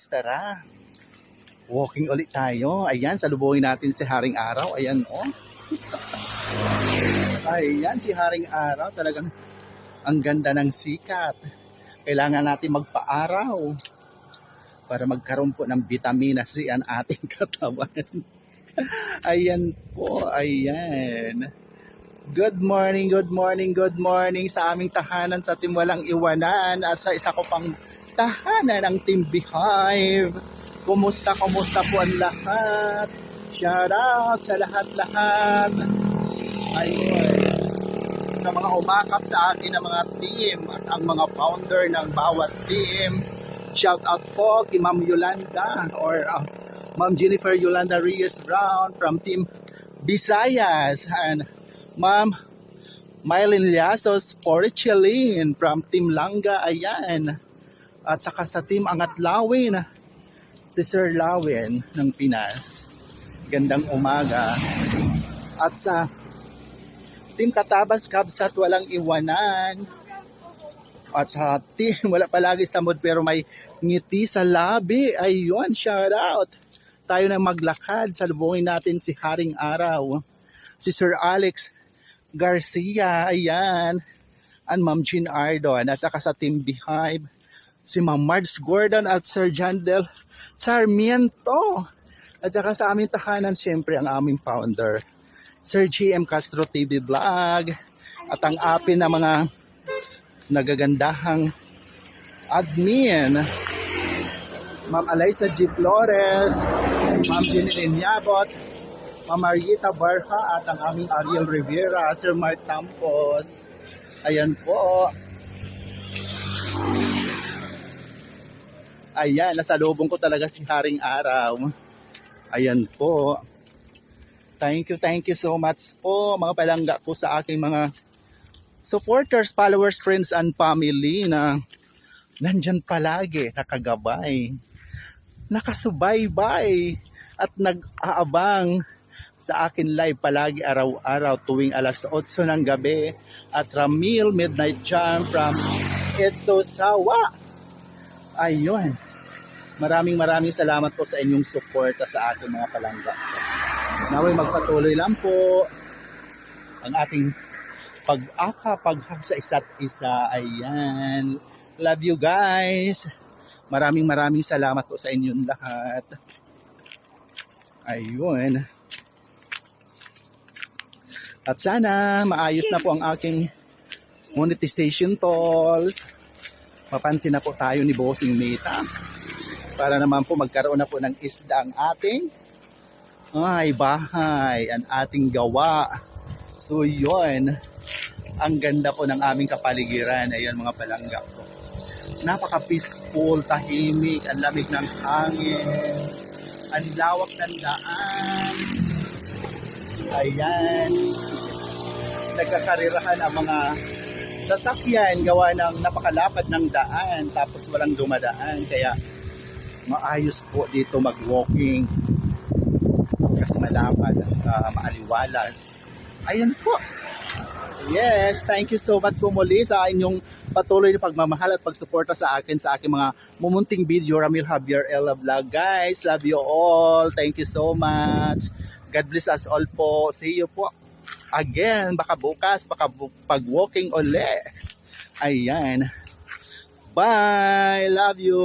guys, tara. Walking ulit tayo. Ayan, salubungin natin si Haring Araw. Ayan, oh. Ayan, si Haring Araw. Talagang ang ganda ng sikat. Kailangan natin magpa-araw para magkaroon po ng vitamina C ang ating katawan. ayan po, ayan. Good morning, good morning, good morning sa aming tahanan sa Team Walang Iwanan at sa isa ko pang tahanan ng Team Beehive. Kumusta, kumusta po ang lahat? Shout out sa lahat-lahat. Ayun. Sa mga umakap sa akin ng mga team at ang mga founder ng bawat team. Shout out po kay Ma'am Yolanda or uh, Ma'am Jennifer Yolanda Reyes Brown from Team Visayas and Ma'am Mylene Liasos Porchelin from Team Langga, ayan. At saka sa Team Angat Lawin, si Sir Lawin ng Pinas. Gandang umaga. At sa Team Katabas Kabsat walang iwanan. At sa team, wala palagi sa mood pero may ngiti sa labi. Ayun, shout out. Tayo na maglakad. Salubungin natin si Haring Araw. Si Sir Alex Garcia, ayan. And Ma'am Jean Ardon. At saka sa Team Behive, si Ma'am Marge Gordon at Sir Jandel Sarmiento. At saka sa aming tahanan, siyempre, ang aming founder, Sir GM Castro TV Vlog. At ang api na mga nagagandahang admin, Ma'am Alaysa G. Flores, Ma'am Jeneline Yabot, Ma'am Marieta Barha at ang aming Ariel Rivera, Sir Mark Tampos. Ayan po. Ayan, nasalubong ko talaga si Haring Araw. Ayan po. Thank you, thank you so much po mga palangga ko sa aking mga supporters, followers, friends, and family na nandyan palagi, nakagabay, nakasubaybay, at nag-aabang sa akin live palagi araw-araw tuwing alas 8 ng gabi at Ramil Midnight Jam from Ito Sawa. Ayun. Maraming maraming salamat po sa inyong suporta sa aking mga palangga. Naway magpatuloy lang po ang ating pag-aka, paghag sa isa't isa. Ayan. Love you guys. Maraming maraming salamat po sa inyong lahat. Ayun. At sana maayos na po ang aking monetization tolls. Mapansin na po tayo ni Bossing Meta. Para naman po magkaroon na po ng isda ang ating ay bahay, ang ating gawa. So yun, ang ganda po ng aming kapaligiran. Ayan mga palangga ko. Napaka-peaceful, tahimik, ang lamig ng hangin, ang lawak ng daan. Ayan. Nagkakarirahan ang mga sasakyan gawa ng napakalapad ng daan tapos walang dumadaan. Kaya maayos po dito mag-walking kasi malapad at uh, maaliwalas. Ayan po. Yes, thank you so much po muli sa inyong patuloy na pagmamahal at pagsuporta sa akin sa aking mga mumunting video. Ramil Javier Ella Vlog. Guys, love you all. Thank you so much. God bless us all po. See you po again. Baka bukas, baka bu- pag-walking uli. Ayan. Bye. Love you.